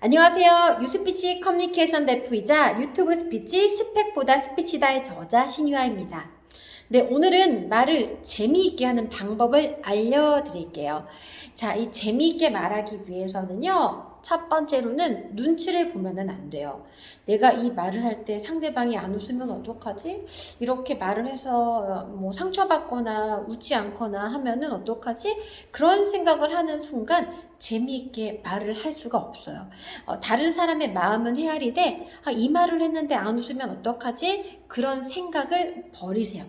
안녕하세요. 유스피치 커뮤니케이션 대표이자 유튜브 스피치 스펙보다 스피치다의 저자 신유아입니다. 네, 오늘은 말을 재미있게 하는 방법을 알려드릴게요. 자, 이 재미있게 말하기 위해서는요, 첫 번째로는 눈치를 보면은 안 돼요. 내가 이 말을 할 때 상대방이 안 웃으면 어떡하지? 이렇게 말을 해서 뭐 상처받거나 웃지 않거나 하면은 어떡하지? 그런 생각을 하는 순간 재미있게 말을 할 수가 없어요. 어, 다른 사람의 마음은 헤아리되 아, 이 말을 했는데 안 웃으면 어떡하지? 그런 생각을 버리세요.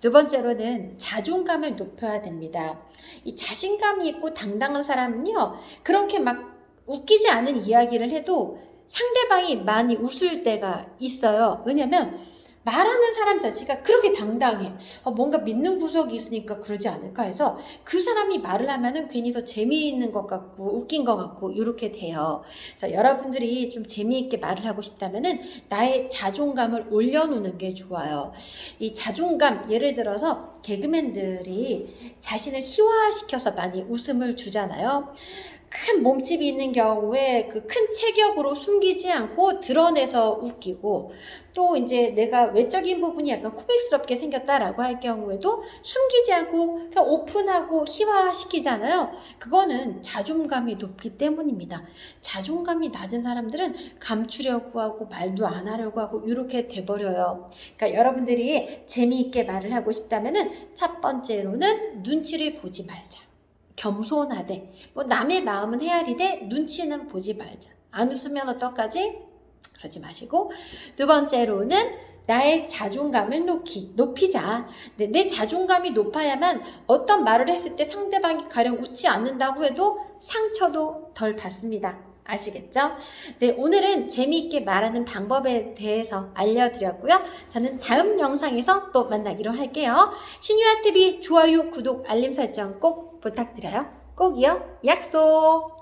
두 번째로는 자존감을 높여야 됩니다. 이 자신감이 있고 당당한 사람은요, 그렇게 막 웃기지 않은 이야기를 해도 상대방이 많이 웃을 때가 있어요. 왜냐면 말하는 사람 자체가 그렇게 당당해. 어, 뭔가 믿는 구석이 있으니까 그러지 않을까 해서 그 사람이 말을 하면은 괜히 더 재미있는 것 같고 웃긴 것 같고 이렇게 돼요. 자, 여러분들이 좀 재미있게 말을 하고 싶다면은 나의 자존감을 올려놓는 게 좋아요. 이 자존감, 예를 들어서 개그맨들이 자신을 희화시켜서 많이 웃음을 주잖아요. 큰 몸집이 있는 경우에 그 큰 체격으로 숨기지 않고 드러내서 웃기고 또 이제 내가 외적인 부분이 약간 코믹스럽게 생겼다라고 할 경우에도 숨기지 않고 그냥 오픈하고 희화시키잖아요. 그거는 자존감이 높기 때문입니다. 자존감이 낮은 사람들은 감추려고 하고 말도 안 하려고 하고 이렇게 돼버려요. 그러니까 여러분들이 재미있게 말을 하고 싶다면은 첫 번째로는 눈치를 보지 말자. 겸손하되 뭐 남의 마음은 헤아리되 눈치는 보지 말자. 안 웃으면 어떡하지? 그러지 마시고 두 번째로는 나의 자존감을 높이, 높이자. 네, 내 자존감이 높아야만 어떤 말을 했을 때 상대방이 가령 웃지 않는다고 해도 상처도 덜 받습니다. 아시겠죠? 네, 오늘은 재미있게 말하는 방법에 대해서 알려드렸고요. 저는 다음 영상에서 또 만나기로 할게요. 신유아TV 좋아요, 구독, 알림 설정 꼭 부탁드려요. 꼭이요. 약속!